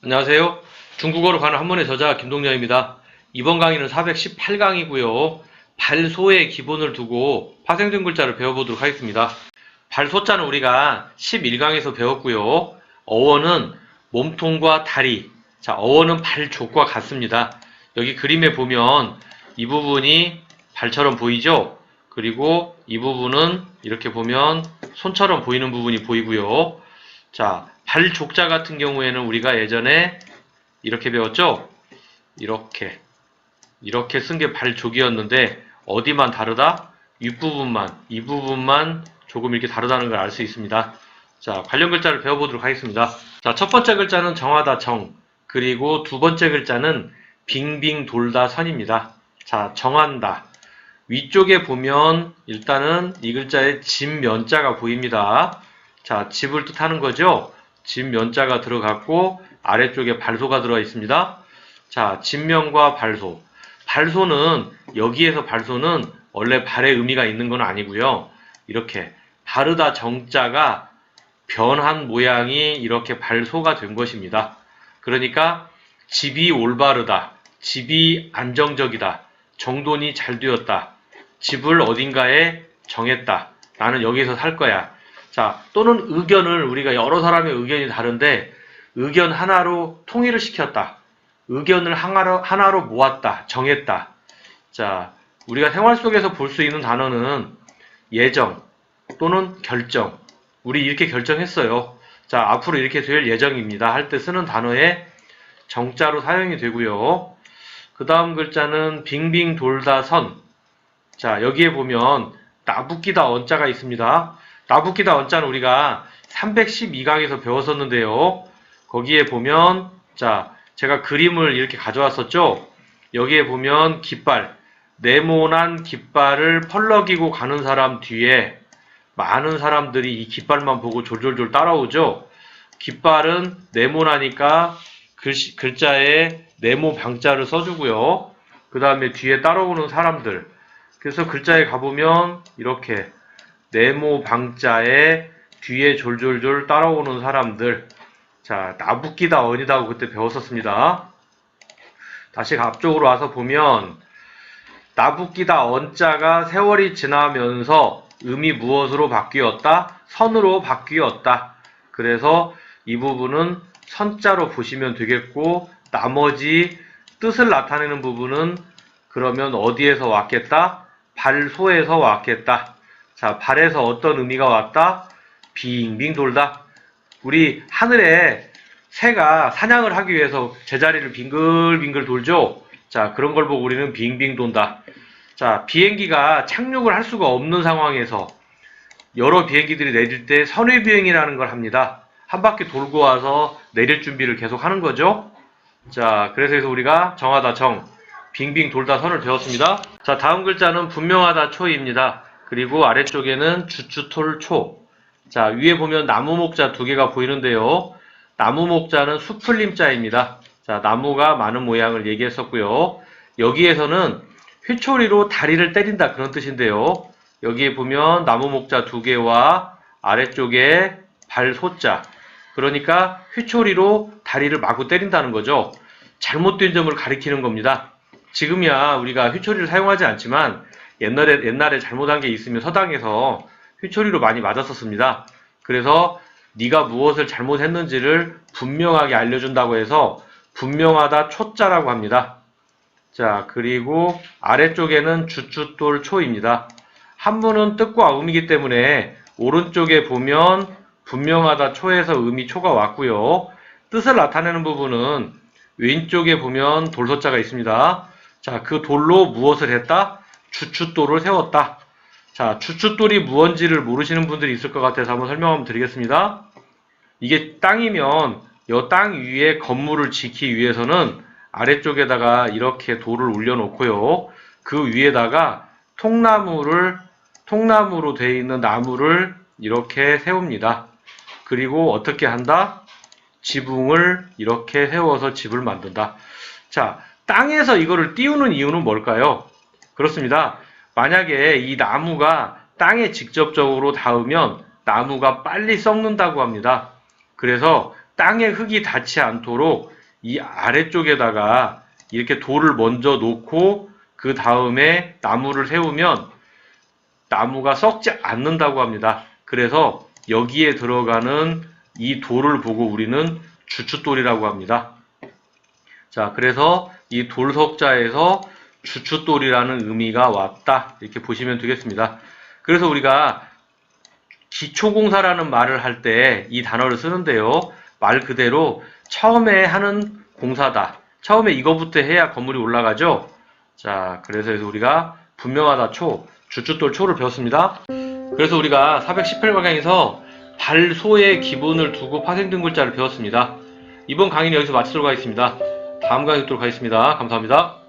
안녕하세요. 중국어로 가는 한문의 저자 김동렬입니다. 이번 강의는 418강이고요. 발소의 기본을 두고 파생된 글자를 배워보도록 하겠습니다. 발소자는 우리가 11강에서 배웠고요. 어원은 몸통과 다리. 자, 어원은 발족과 같습니다. 여기 그림에 보면 이 부분이 발처럼 보이죠? 그리고 이 부분은 이렇게 보면 손처럼 보이는 부분이 보이고요. 자, 발족자 같은 경우에는 우리가 예전에 이렇게 배웠죠? 이렇게. 이렇게 쓴 게 발족이었는데, 어디만 다르다? 윗부분만, 이 부분만 조금 이렇게 다르다는 걸 알 수 있습니다. 자, 관련 글자를 배워보도록 하겠습니다. 자, 첫 번째 글자는 정하다 정. 그리고 두 번째 글자는 빙빙 돌다 선입니다. 자, 정한다. 위쪽에 보면 일단은 이 글자에 집면자가 보입니다. 자, 집을 뜻하는 거죠? 집면자가 들어갔고 아래쪽에 발소가 들어가 있습니다. 자, 집면과 발소. 발소는 여기에서 발소는 원래 발의 의미가 있는 건 아니고요. 이렇게 바르다 정자가 변한 모양이 이렇게 발소가 된 것입니다. 그러니까 집이 올바르다. 집이 안정적이다. 정돈이 잘 되었다. 집을 어딘가에 정했다. 나는 여기서 살 거야. 자, 또는 의견을 우리가 여러 사람의 의견이 다른데 의견 하나로 통일을 시켰다. 의견을 하나로, 하나로 모았다. 정했다. 자, 우리가 생활 속에서 볼 수 있는 단어는 예정 또는 결정. 우리 이렇게 결정했어요. 자, 앞으로 이렇게 될 예정입니다. 할 때 쓰는 단어에 정자로 사용이 되고요. 그 다음 글자는 빙빙 돌다 선. 자, 여기에 보면 나붓기다 언자가 있습니다. 나붓기다 언자는 우리가 312강에서 배웠었는데요. 거기에 보면 자, 제가 그림을 이렇게 가져왔었죠. 여기에 보면 깃발, 네모난 깃발을 펄럭이고 가는 사람 뒤에 많은 사람들이 이 깃발만 보고 졸졸졸 따라오죠. 깃발은 네모나니까 글씨, 글자에 네모 방자를 써주고요. 그 다음에 뒤에 따라오는 사람들. 그래서 글자에 가보면 이렇게 네모 방자에 뒤에 졸졸졸 따라오는 사람들. 자, 나붓기다 언이다고 그때 배웠었습니다. 다시 앞쪽으로 와서 보면 나붓기다 언자가 세월이 지나면서 음이 무엇으로 바뀌었다? 선으로 바뀌었다. 그래서 이 부분은 선자로 보시면 되겠고 나머지 뜻을 나타내는 부분은 그러면 어디에서 왔겠다? 발소에서 왔겠다. 자, 발에서 어떤 의미가 왔다? 빙빙 돌다. 우리 하늘에 새가 사냥을 하기 위해서 제자리를 빙글빙글 돌죠? 자, 그런 걸 보고 우리는 빙빙 돈다. 자, 비행기가 착륙을 할 수가 없는 상황에서 여러 비행기들이 내릴 때 선의 비행이라는 걸 합니다. 한 바퀴 돌고 와서 내릴 준비를 계속 하는 거죠. 자, 그래서 여기서 우리가 정하다 정, 빙빙 돌다 선을 배웠습니다. 자, 다음 글자는 분명하다 초입니다. 그리고 아래쪽에는 주추톨 초. 자, 위에 보면 나무 목자 두 개가 보이는데요. 나무 목자는 수풀림자입니다. 자, 나무가 많은 모양을 얘기했었고요. 여기에서는 휘초리로 다리를 때린다 그런 뜻인데요. 여기에 보면 나무 목자 두 개와 아래쪽에 발소자. 그러니까 휘초리로 다리를 마구 때린다는 거죠. 잘못된 점을 가리키는 겁니다. 지금이야 우리가 휘초리를 사용하지 않지만 옛날에 옛날에 잘못한 게 있으면 서당에서 휘초리로 많이 맞았었습니다. 그래서 네가 무엇을 잘못했는지를 분명하게 알려준다고 해서 분명하다 초자라고 합니다. 자 그리고 아래쪽에는 주추돌 초입니다. 한문은 뜻과 음이기 때문에 오른쪽에 보면 분명하다 초에서 음이 초가 왔고요. 뜻을 나타내는 부분은 왼쪽에 보면 돌소자가 있습니다. 자, 그 돌로 무엇을 했다? 주춧돌을 세웠다. 자, 주춧돌이 무언지를 모르시는 분들이 있을 것 같아서 한번 설명 한번 드리겠습니다. 이게 땅이면 이 땅 위에 건물을 짓기 위해서는 아래쪽에다가 이렇게 돌을 올려놓고요. 그 위에다가 통나무를, 통나무로 되어 있는 나무를 이렇게 세웁니다. 그리고 어떻게 한다? 지붕을 이렇게 세워서 집을 만든다. 자, 땅에서 이거를 띄우는 이유는 뭘까요? 그렇습니다. 만약에 이 나무가 땅에 직접적으로 닿으면 나무가 빨리 썩는다고 합니다. 그래서 땅에 흙이 닿지 않도록 이 아래쪽에다가 이렇게 돌을 먼저 놓고 그 다음에 나무를 세우면 나무가 썩지 않는다고 합니다. 그래서 여기에 들어가는 이 돌을 보고 우리는 주춧돌이라고 합니다. 자, 그래서 이 돌석자에서 주춧돌이라는 의미가 왔다. 이렇게 보시면 되겠습니다. 그래서 우리가 기초공사라는 말을 할 때 이 단어를 쓰는데요. 말 그대로 처음에 하는 공사다. 처음에 이거부터 해야 건물이 올라가죠. 자, 그래서 우리가 분명하다 초, 주춧돌 초를 배웠습니다. 그래서 우리가 418방향에서 발소의 기본을 두고 파생된 글자를 배웠습니다. 이번 강의는 여기서 마치도록 하겠습니다. 다음 강의 듣도록 하겠습니다. 감사합니다.